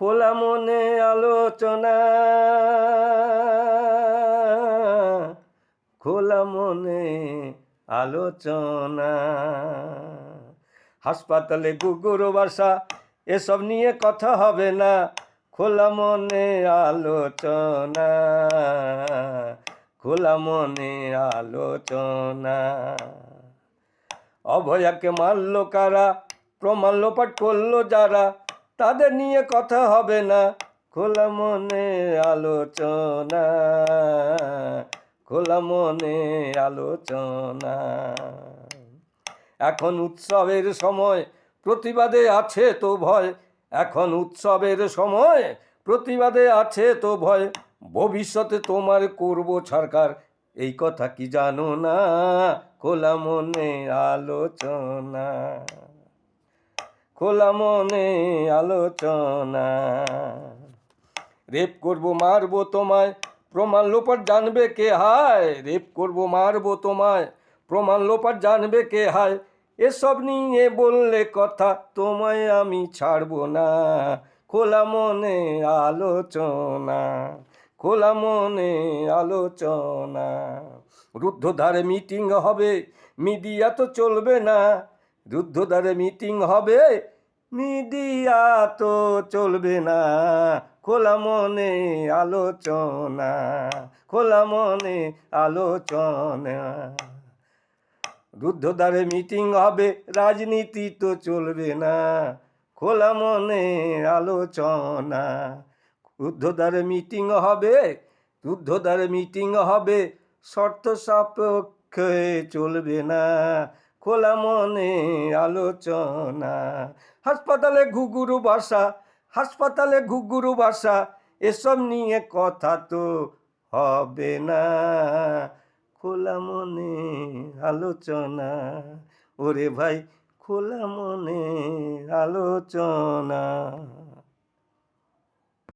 খোলা মনে আলোচনা, খোলা মনে আলোচনা। হাসপাতালে গুগুর বাসা, এসব নিয়ে কথা হবে না। খোলা মনে আলোচনা, খোলা মনে আলোচনা। অভয়াকে মারল কারা? প্রমাণ লোপাট করল যারা? তাদের নিয়ে কথা হবে না। খোলা মনে আলোচনা, খোলা মনে আলোচনা। এখন উৎসবের সময়, প্রতিবাদে আছে তো ভয়। এখন উৎসবের সময়, প্রতিবাদে আছে তো ভয়। ভবিষ্যতে তোমার করব সরকার, এই কথা কি জানো না? খোলা মনে আলোচনা। খোলা মনে আলোচনা। রেপ করব, মারবো তোমায়, প্রমাণ লোপাট জানবে কে হায়? রেপ করব, মারবো তোমায়, প্রমাণ লোপাট জানবে কে হায়? এসব নিয়ে বললে কথা তোমায় আমি ছাড়বো না। খোলা মনে আলোচনা, খোলা মনে আলোচনা। রুদ্ধধারে মিটিং হবে, মিডিয়া তো চলবে না। রুদ্ধধারে মিটিং হবে মিডিয়া তো চলবে না। খোলা মনে আলোচনা, খোলা মনে আলোচনা। রুদ্ধদ্বারে মিটিং হবে, রাজনীতি তো চলবে না। খোলা মনে আলোচনা। রুদ্ধদ্বারে মিটিং হবে রুদ্ধদ্বারে মিটিং হবে শর্ত সাপেক্ষে চলবে না। খোলা মনে আলোচনা। হাসপাতালে ঘুঘুরু বাসা, হাসপাতালে ঘুঘুরু বাসা, এসব নিয়ে কথা তো হবে না। খোলা মনে আলোচনা, ওরে ভাই, খোলা মনে আলোচনা।